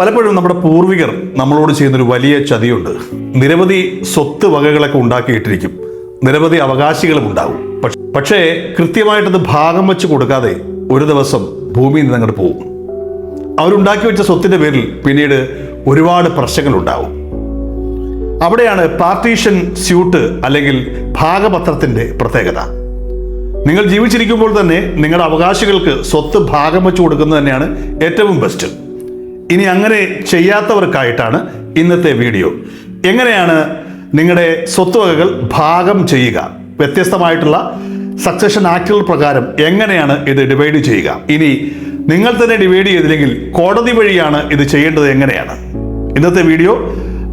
പലപ്പോഴും നമ്മുടെ പൂർവികർ നമ്മളോട് ചെയ്യുന്നൊരു വലിയ ചതിയുണ്ട്. നിരവധി സ്വത്ത് വകകളൊക്കെ ഉണ്ടാക്കിയിട്ടിരിക്കും. നിരവധി അവകാശികളും ഉണ്ടാവും. പക്ഷ- കൃത്യമായിട്ടത് ഭാഗം വെച്ച് കൊടുക്കാതെ ഒരു ദിവസം ഭൂമിയിൽ നിന്ന് അങ്ങോട്ട് പോകും. അവരുണ്ടാക്കി വെച്ച സ്വത്തിന്റെ പേരിൽ പിന്നീട് ഒരുപാട് പ്രശ്നങ്ങൾ ഉണ്ടാവും അവിടെയാണ് പാർട്ടീഷൻ സ്യൂട്ട് അല്ലെങ്കിൽ ഭാഗപത്രത്തിന്റെ പ്രത്യേകത. നിങ്ങൾ ജീവിച്ചിരിക്കുമ്പോൾ തന്നെ നിങ്ങളുടെ അവകാശികൾക്ക് സ്വത്ത് ഭാഗം വെച്ച് കൊടുക്കുന്നത് തന്നെയാണ് ഏറ്റവും ബെസ്റ്റ്. ഇനി അങ്ങനെ ചെയ്യാത്തവർക്കായിട്ടാണ് ഇന്നത്തെ വീഡിയോ. എങ്ങനെയാണ് നിങ്ങളുടെ സ്വത്തുവകകൾ ഭാഗം ചെയ്യുക? വ്യത്യസ്തമായിട്ടുള്ള സക്സഷൻ ആക്ടുകൾ പ്രകാരം എങ്ങനെയാണ് ഇത് ഡിവൈഡ് ചെയ്യുക? ഇനി നിങ്ങൾ തന്നെ ഡിവൈഡ് ചെയ്തില്ലെങ്കിൽ കോടതി വഴിയാണ് ഇത് ചെയ്യേണ്ടത് എങ്ങനെയാണ്? ഇന്നത്തെ വീഡിയോ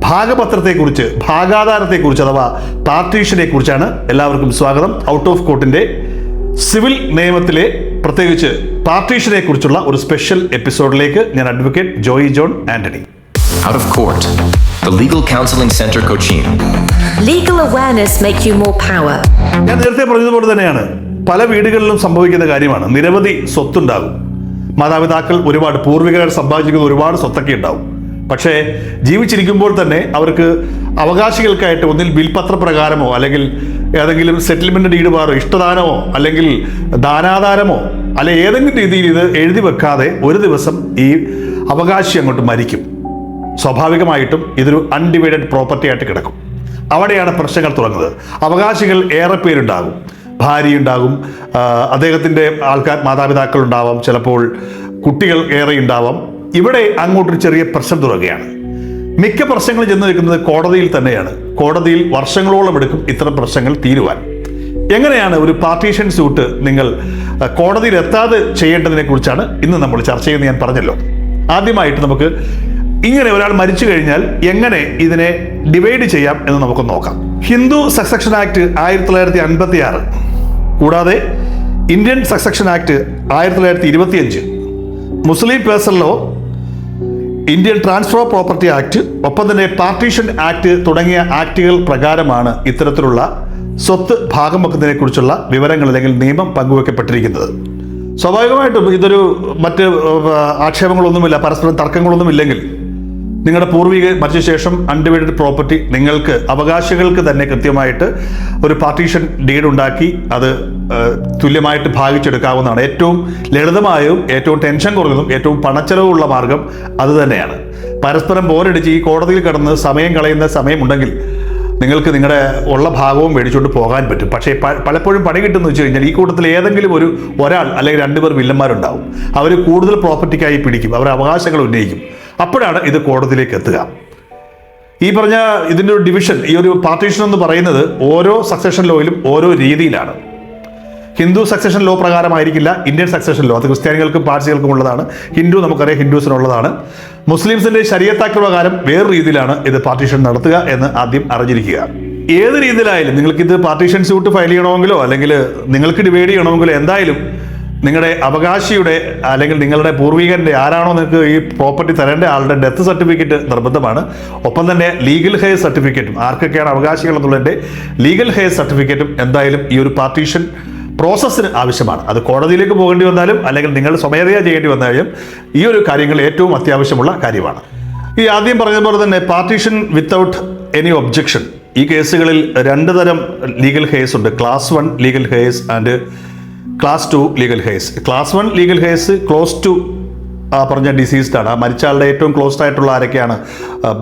ഭാഗപത്രത്തെക്കുറിച്ച് ഭാഗാധാരത്തെക്കുറിച്ച് അഥവാ പാർട്ടീഷനെ കുറിച്ചാണ് എല്ലാവർക്കും സ്വാഗതം. ഔട്ട് ഓഫ് കോർട്ടിന്റെ സിവിൽ നിയമത്തിലെ പ്രത്യേകിച്ച് പാർട്ടീഷനെ കുറിച്ചുള്ള ഒരു സ്പെഷ്യൽ എപ്പിസോഡിലേക്ക് ഞാൻ advocate Joy John Antony. Out of Court, the Legal Counseling Center Cochin. Legal awareness make you more power. ഞാൻ നേരത്തെ പറഞ്ഞതുപോലെ തന്നെയാണ്. പല വീടുകളിലും സംഭവിക്കുന്ന കാര്യമാണ്. നിരവധി സ്വത്തുണ്ടാകും. മാതാപിതാക്കൾ ഒരുപാട് പൂർവികർ സമ്പാദിച്ചിരിക്കുന്ന ഒരുപാട് സ്വത്തൊക്കെ ഉണ്ടാവും. പക്ഷേ ജീവിച്ചിരിക്കുമ്പോൾ തന്നെ അവർക്ക് അവകാശികൾക്കായിട്ട് ഒന്നിൽ ബിൽപത്ര പ്രകാരമോ അല്ലെങ്കിൽ ഏതെങ്കിലും സെറ്റിൽമെന്റ് ഡീഡ് പാറോ ഇഷ്ടദാനമോ അല്ലെങ്കിൽ ദാനാധാരമോ അല്ലെ ഏതെങ്കിലും രീതിയിൽ ഇത് എഴുതി വെക്കാതെ ഒരു ദിവസം ഈ അവകാശി അങ്ങോട്ട് മരിക്കും. സ്വാഭാവികമായിട്ടും ഇതൊരു അൺഡിവൈഡഡ് പ്രോപ്പർട്ടി ആയിട്ട് കിടക്കും. അവിടെയാണ് പ്രശ്നങ്ങൾ തുടങ്ങുന്നത്. അവകാശികൾ ഏറെ പേരുണ്ടാകും. ഭാര്യയുണ്ടാകും. അദ്ദേഹത്തിന്റെ ആൾക്കാർ മാതാപിതാക്കൾ ഉണ്ടാവാം ചിലപ്പോൾ കുട്ടികൾ ഏറെ ഉണ്ടാവാം. ഇവിടെ അങ്ങോട്ടൊരു ചെറിയ പ്രശ്നം തുടങ്ങുകയാണ് മിക്ക പ്രശ്നങ്ങളും ചെന്ന് നിൽക്കുന്നത് കോടതിയിൽ തന്നെയാണ്. കോടതിയിൽ വർഷങ്ങളോളം എടുക്കും ഇത്തരം പ്രശ്നങ്ങൾ തീരുവാൻ. എങ്ങനെയാണ് ഒരു പാർട്ടീഷൻ സ്യൂട്ട് നിങ്ങൾ കോടതിയിൽ എത്താതെ ചെയ്യേണ്ടതിനെ കുറിച്ചാണ് ഇന്ന് നമ്മൾ ചർച്ച ചെയ്യുന്നത് ഞാൻ പറഞ്ഞല്ലോ. ആദ്യമായിട്ട് നമുക്ക് ഇങ്ങനെ ഒരാൾ മരിച്ചു കഴിഞ്ഞാൽ എങ്ങനെ ഇതിനെ ഡിവൈഡ് ചെയ്യാം എന്ന് നമുക്ക് നോക്കാം. ഹിന്ദു സക്സക്ഷൻ ആക്ട് ആയിരത്തി തൊള്ളായിരത്തി അൻപത്തി ആറ് കൂടാതെ ഇന്ത്യൻ സക്സക്ഷൻ ആക്ട് ആയിരത്തി തൊള്ളായിരത്തി ഇരുപത്തിയഞ്ച് Muslim person law Indian transfer property act ഒപ്പം തന്നെ പാർട്ടീഷൻ ആക്ട് തുടങ്ങിയ ആക്ടുകൾ പ്രകാരമാണ് ഇത്തരത്തിലുള്ള സ്വത്ത് ഭാഗം വെക്കുന്നതിനെ കുറിച്ചുള്ള വിവരങ്ങൾ അല്ലെങ്കിൽ നിയമം പങ്കുവെക്കപ്പെട്ടിരിക്കുന്നത്. സ്വാഭാവികമായിട്ടും ഇതൊരു മറ്റ് ആക്ഷേപങ്ങളൊന്നുമില്ല പരസ്പരം തർക്കങ്ങളൊന്നുമില്ലെങ്കിൽ നിങ്ങളുടെ പൂർവിക മരിച്ച ശേഷം അൺഡിവൈഡഡ് പ്രോപ്പർട്ടി നിങ്ങൾക്ക് അവകാശികൾക്ക് തന്നെ കൃത്യമായിട്ട് ഒരു പാർട്ടീഷൻ ഡീഡ് ഉണ്ടാക്കി അത് തുല്യമായിട്ട് ഭാഗിച്ചെടുക്കാവുന്നതാണ് ഏറ്റവും ലളിതമായും ഏറ്റവും ടെൻഷൻ കുറഞ്ഞതും ഏറ്റവും പണച്ചെലവുള്ള മാർഗം അത് തന്നെയാണ്. പരസ്പരം പോരടിച്ച് ഈ കോടതിയിൽ കിടന്ന് സമയം കളയുന്ന സമയമുണ്ടെങ്കിൽ നിങ്ങൾക്ക് നിങ്ങളുടെ ഉള്ള ഭാഗവും മേടിച്ചുകൊണ്ട് പോകാൻ പറ്റും. പക്ഷേ പലപ്പോഴും പണി കിട്ടുന്ന വെച്ച് കഴിഞ്ഞാൽ ഈ കൂട്ടത്തിൽ ഏതെങ്കിലും ഒരു ഒരാൾ അല്ലെങ്കിൽ രണ്ടുപേർ വില്ലന്മാരുണ്ടാവും. അവർ കൂടുതൽ പ്രോപ്പർട്ടിക്കായി പിടിക്കും. അവർ അവകാശങ്ങൾ ഉന്നയിക്കും. അപ്പോഴാണ് ഇത് കോടതിയിലേക്ക് എത്തുക. ഈ പറഞ്ഞ ഇതിന്റെ ഒരു ഡിവിഷൻ ഈ ഒരു പാർട്ടീഷൻ എന്ന് പറയുന്നത് ഓരോ സക്സഷൻ ലോയിലും ഓരോ രീതിയിലാണ്. ഹിന്ദു സക്സഷൻ ലോ പ്രകാരമായിരിക്കില്ല. ഇന്ത്യൻ സക്സഷൻ ലോ അത് ക്രിസ്ത്യാനികൾക്കും പാർസികൾക്കും ഉള്ളതാണ്. ഹിന്ദു നമുക്കറിയാം ഹിന്ദുസിനുള്ളതാണ് മുസ്ലിംസിന്റെ ശരീരത്താക്ട് പ്രകാരം വേറെ രീതിയിലാണ് ഇത് പാർട്ടീഷൻ നടത്തുക എന്ന് ആദ്യം അറിഞ്ഞിരിക്കുക. ഏത് രീതിയിലായാലും നിങ്ങൾക്ക് ഇത് പാർട്ടീഷൻ സ്യൂട്ട് ഫയൽ ചെയ്യണമെങ്കിലോ അല്ലെങ്കിൽ നിങ്ങൾക്ക് ഡിവൈഡ് ചെയ്യണമെങ്കിലോ എന്തായാലും നിങ്ങളുടെ അവകാശിയുടെ അല്ലെങ്കിൽ നിങ്ങളുടെ പൂർവികന്റെ ആരാണോ നിങ്ങൾക്ക് ഈ പ്രോപ്പർട്ടി തരേണ്ട ആളുടെ ഡെത്ത് സർട്ടിഫിക്കറ്റ് നിർബന്ധമാണ്. ഒപ്പം തന്നെ ലീഗൽ ഹെയർ സർട്ടിഫിക്കറ്റും ആർക്കൊക്കെയാണ് അവകാശികൾ എന്നുള്ളതിന്റെ ലീഗൽ ഹെയർ സർട്ടിഫിക്കറ്റും എന്തായാലും ഈ ഒരു പാർട്ടീഷൻ പ്രോസസ്സിന് ആവശ്യമാണ്. അത് കോടതിയിലേക്ക് പോകേണ്ടി വന്നാലും അല്ലെങ്കിൽ നിങ്ങൾ സ്വമേധയാ ചെയ്യേണ്ടി വന്നാലും ഈ ഒരു കാര്യങ്ങൾ ഏറ്റവും അത്യാവശ്യമുള്ള കാര്യമാണ്. ഈ ആദ്യം പറഞ്ഞതുപോലെ തന്നെ പാർട്ടീഷൻ വിത്തൗട്ട് എനി ഒബ്ജക്ഷൻ ഈ കേസുകളിൽ രണ്ട് തരം ലീഗൽ ഹേസ് ഉണ്ട്. Class one legal heirs and class two legal heirs class one legal heirs clause two ആ പറഞ്ഞ ഡിസീസ്ഡ് ആണ്. ആ മരിച്ച ആളുടെ ഏറ്റവും ക്ലോസ്ഡ് ആയിട്ടുള്ള ആരൊക്കെയാണ്?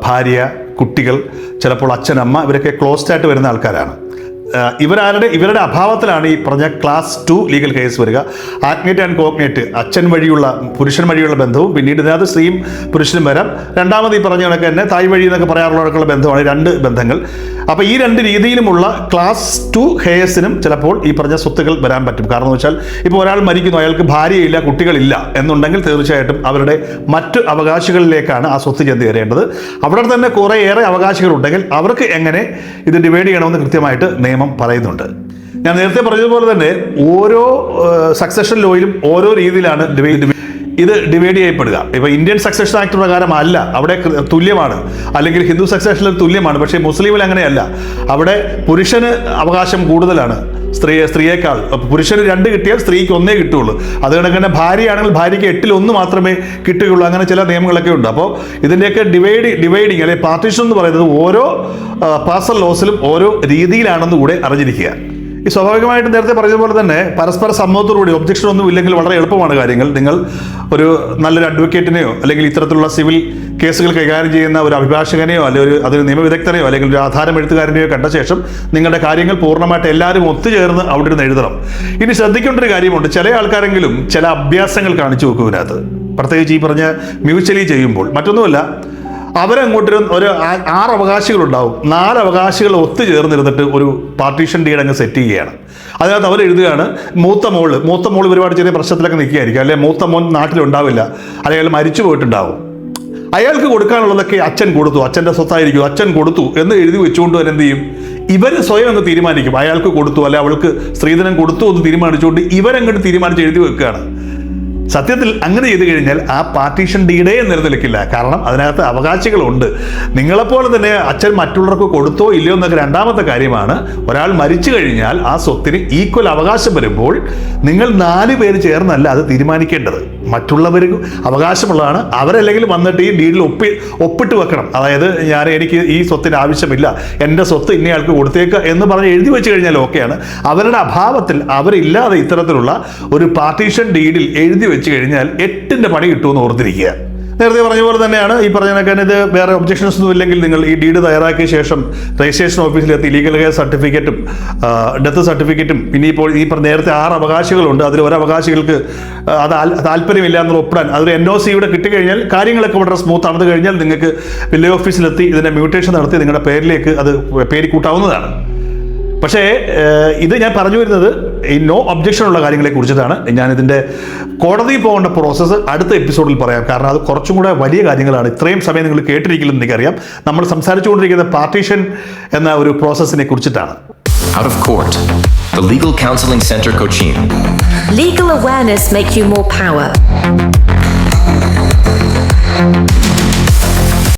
ഭാര്യ കുട്ടികൾ ചിലപ്പോൾ അച്ഛൻ അമ്മ ഇവരൊക്കെ ക്ലോസ്ഡ് ആയിട്ട് വരുന്ന ആൾക്കാരാണ്. ഇവരാരുടെ ഇവരുടെ അഭാവത്തിലാണ് ഈ പറഞ്ഞ ക്ലാസ് ടു ലീഗൽ കേസ് വരിക. ആഗ്നേറ്റ് ആൻഡ് കോഗ്നേറ്റ് അച്ഛൻ വഴിയുള്ള പുരുഷൻ വഴിയുള്ള ബന്ധവും പിന്നീട് ഇതിനകത്ത് സ്ത്രീയും പുരുഷനും വരാം. രണ്ടാമത് ഈ പറഞ്ഞ കണക്ക് തന്നെ തായ് വഴി എന്നൊക്കെ പറയാറുള്ളവർക്കുള്ള ബന്ധമാണ് രണ്ട് ബന്ധങ്ങൾ. അപ്പോൾ ഈ രണ്ട് രീതിയിലുമുള്ള ക്ലാസ് ടു ഹെയർസിനും ചിലപ്പോൾ ഈ പറഞ്ഞ സ്വത്തുകൾ വരാൻ പറ്റും. കാരണം വെച്ചാൽ ഇപ്പോൾ ഒരാൾ മരിക്കുന്നു അയാൾക്ക് ഭാര്യയില്ല കുട്ടികളില്ല എന്നുണ്ടെങ്കിൽ തീർച്ചയായിട്ടും അവരുടെ മറ്റ് അവകാശികളിലേക്കാണ് ആ സ്വത്ത് ചെന്ന് കയറേണ്ടത്. അവിടെ തന്നെ കുറേ ഏറെ അവകാശികളുണ്ടെങ്കിൽ അവർക്ക് എങ്ങനെ ഇത് ഡിവൈഡ് ചെയ്യണമെന്ന് കൃത്യമായിട്ട് നിയമം പറയുന്നുണ്ട്. ഞാൻ നേരത്തെ പറഞ്ഞതുപോലെ തന്നെ ഓരോ സക്സഷൻ ലോയിലും ഓരോ രീതിയിലാണ് ഡിവൈഡ് ഇത് ഡിവൈഡ് ചെയ്യപ്പെടുക. ഇപ്പോൾ ഇന്ത്യൻ സക്സഷൻ ആക്ട് പ്രകാരം അല്ല. അവിടെ തുല്യമാണ്. അല്ലെങ്കിൽ ഹിന്ദു സക്സഷനിൽ തുല്യമാണ്. പക്ഷേ മുസ്ലിമിൽ അങ്ങനെയല്ല. അവിടെ പുരുഷന് അവകാശം കൂടുതലാണ്. സ്ത്രീ സ്ത്രീയേക്കാൾ. പുരുഷന് രണ്ട് കിട്ടിയാൽ സ്ത്രീക്ക് ഒന്നേ കിട്ടുകയുള്ളൂ. അത് കണക്ക് തന്നെ ഭാര്യയാണെങ്കിൽ ഭാര്യയ്ക്ക് എട്ടിൽ ഒന്ന് മാത്രമേ കിട്ടുകയുള്ളൂ. അങ്ങനെ ചില നിയമങ്ങളൊക്കെ ഉണ്ട്. അപ്പോൾ ഇതിന്റെയൊക്കെ ഡിവൈഡ് ഡിവൈഡിങ് അല്ലെങ്കിൽ പാർട്ടീഷൻ എന്ന് പറയുന്നത് ഓരോ പേഴ്സണൽ ലോസിലും ഓരോ രീതിയിലാണെന്ന് കൂടെ അറിഞ്ഞിരിക്കുക. ഈ സ്വാഭാവികമായിട്ട് നേരത്തെ പറഞ്ഞതുപോലെ തന്നെ പരസ്പര സമ്മതത്തോടുകൂടി ഒബ്ജക്ഷൻ ഒന്നും ഇല്ലെങ്കിൽ വളരെ എളുപ്പമാണ് കാര്യങ്ങൾ. നിങ്ങൾ ഒരു നല്ലൊരു അഡ്വക്കേറ്റിനെയോ അല്ലെങ്കിൽ ഇത്തരത്തിലുള്ള സിവിൽ കേസുകൾ കൈകാര്യം ചെയ്യുന്ന ഒരു അഭിഭാഷകനെയോ അല്ലെങ്കിൽ ഒരു അതൊരു നിയമവിദഗ്ധനെയോ അല്ലെങ്കിൽ ഒരു ആധാരം എഴുത്തുകാരനെയോ കണ്ട ശേഷം നിങ്ങളുടെ കാര്യങ്ങൾ പൂർണമായിട്ട് എല്ലാവരും ഒത്തുചേർന്ന് അവിടെ ഇരുന്ന് എഴുതണം. ഇനി ശ്രദ്ധിക്കേണ്ട ഒരു കാര്യമുണ്ട്. ചില ആൾക്കാരെങ്കിലും ചില അഭ്യാസങ്ങൾ കാണിച്ചു വെക്കും ഇതിനകത്ത്. പ്രത്യേകിച്ച് ഈ പറഞ്ഞ മ്യൂച്വലി ചെയ്യുമ്പോൾ. മറ്റൊന്നുമല്ല അവരങ്ങോട്ടൊരു ഒരു ആറ് അവകാശികളുണ്ടാവും നാല് അവകാശികൾ ഒത്തുചേർന്നിരുന്നിട്ട് ഒരു പാർട്ടീഷൻ ഡീഡ് അങ്ങ് സെറ്റ് ചെയ്യുകയാണ്. അതിനകത്ത് അവർ എഴുതുകയാണ് മൂത്ത മോൾ മൂത്ത മോൾ ഒരുപാട് ചെറിയ പ്രശ്നത്തിലൊക്കെ നിൽക്കുകയായിരിക്കും. അല്ലെങ്കിൽ മൂത്ത മോൻ നാട്ടിലുണ്ടാവില്ല. അല്ലെങ്കിൽ അയാൾ മരിച്ചു പോയിട്ടുണ്ടാവും. അയാൾക്ക് കൊടുക്കാനുള്ളതൊക്കെ അച്ഛൻ കൊടുത്തു. അച്ഛന്റെ സ്വത്തായിരിക്കും. അച്ഛൻ കൊടുത്തു എന്ന് എഴുതി വെച്ചുകൊണ്ട് തന്നെ എന്ത് ചെയ്യും? ഇവർ സ്വയം അങ്ങ് തീരുമാനിക്കും. അയാൾക്ക് കൊടുത്തു അല്ലെ അവൾക്ക് സ്ത്രീധനം കൊടുത്തു എന്ന് തീരുമാനിച്ചുകൊണ്ട് ഇവരങ്ങോട്ട് തീരുമാനിച്ച് എഴുതി വെക്കുകയാണ്. സത്യത്തിൽ അങ്ങനെ ചെയ്തു കഴിഞ്ഞാൽ ആ പാർട്ടീഷൻ ഡീഡേ നിലനിൽക്കില്ല. കാരണം അതിനകത്ത് അവകാശികളുണ്ട്. നിങ്ങളെപ്പോലെ തന്നെ അച്ഛൻ മറ്റുള്ളവർക്ക് കൊടുത്തോ ഇല്ലയോ എന്നൊക്കെ രണ്ടാമത്തെ കാര്യമാണ്. ഒരാൾ മരിച്ചു കഴിഞ്ഞാൽ ആ സ്വത്തിന് ഈക്വൽ അവകാശം വരുമ്പോൾ നിങ്ങൾ നാല് പേര് ചേർന്നല്ല അത് തീരുമാനിക്കേണ്ടത്. മറ്റുള്ളവർക്ക് അവകാശമുള്ളതാണ്. അവരല്ലെങ്കിൽ വന്നിട്ട് ഈ ഡീഡിൽ ഒപ്പി ഒപ്പിട്ട് വെക്കണം. അതായത് ഞാൻ എനിക്ക് ഈ സ്വത്തിന് ആവശ്യമില്ല. എന്റെ സ്വത്ത് ഇന്നയാൾക്ക് കൊടുത്തേക്കുക എന്ന് പറഞ്ഞ് എഴുതി വെച്ച് കഴിഞ്ഞാൽ ഓക്കെയാണ്. അവരുടെ അഭാവത്തിൽ അവരില്ലാതെ ഇത്തരത്തിലുള്ള ഒരു പാർട്ടീഷൻ ഡീഡിൽ എഴുതി വെച്ച് കഴിഞ്ഞാൽ എട്ടിന്റെ പണി കിട്ടുമെന്ന് ഓർത്തിരിക്കുക. നേരത്തെ പറഞ്ഞ പോലെ തന്നെയാണ്. ഈ പറഞ്ഞ കണക്കാൻ ഇത് വേറെ ഒബ്ജക്ഷൻസ് ഒന്നും ഇല്ലെങ്കിൽ നിങ്ങൾ ഈ ഡീഡ് തയ്യാറാക്കിയ ശേഷം രജിസ്ട്രേഷൻ ഓഫീസിലെത്തി ലീഗൽ കെയർ സർട്ടിഫിക്കറ്റും ഡെത്ത് സർട്ടിഫിക്കറ്റും പിന്നെ ഇപ്പോൾ ഈ നേരത്തെ ആറ് അവകാശികളുണ്ട്. അതിൽ ഒരു അവകാശികൾക്ക് അത് താല്പര്യമില്ല എന്നുള്ള ഒപ്പിടാൻ അതൊരു എൻ ഒ സി ഇവിടെ കിട്ടിക്കഴിഞ്ഞാൽ കാര്യങ്ങളൊക്കെ വളരെ സ്മൂത്ത് ആണെന്ന് കഴിഞ്ഞാൽ നിങ്ങൾക്ക് വില്ലേജ് ഓഫീസിലെത്തി ഇതിന്റെ മ്യൂട്ടേഷൻ നടത്തി നിങ്ങളുടെ പേരിലേക്ക് അത് പേര് കൂട്ടാവുന്നതാണ്. പക്ഷേ ഇത് ഞാൻ പറഞ്ഞു വരുന്നത് ഈ നോ ഒബ്ജക്ഷൻ ഉള്ള കാര്യങ്ങളെ കുറിച്ചിട്ടാണ്. ഞാനിതിന്റെ കോടതിയിൽ കോടതി പോകേണ്ട പ്രോസസ്സ് അടുത്ത എപ്പിസോഡിൽ പറയാം. കാരണം അത് കുറച്ചും കൂടെ വലിയ കാര്യങ്ങളാണ്. ഇത്രയും സമയം നിങ്ങൾ കേട്ടിരിക്കില്ലെന്ന് എനിക്കറിയാം. നമ്മൾ സംസാരിച്ചുകൊണ്ടിരിക്കുന്ന പാർട്ടീഷൻ എന്ന ഒരു പ്രോസസ്സിനെ കുറിച്ചിട്ടാണ്. Out of Court, the Legal Counseling Center Cochin. Legal awareness make you more power.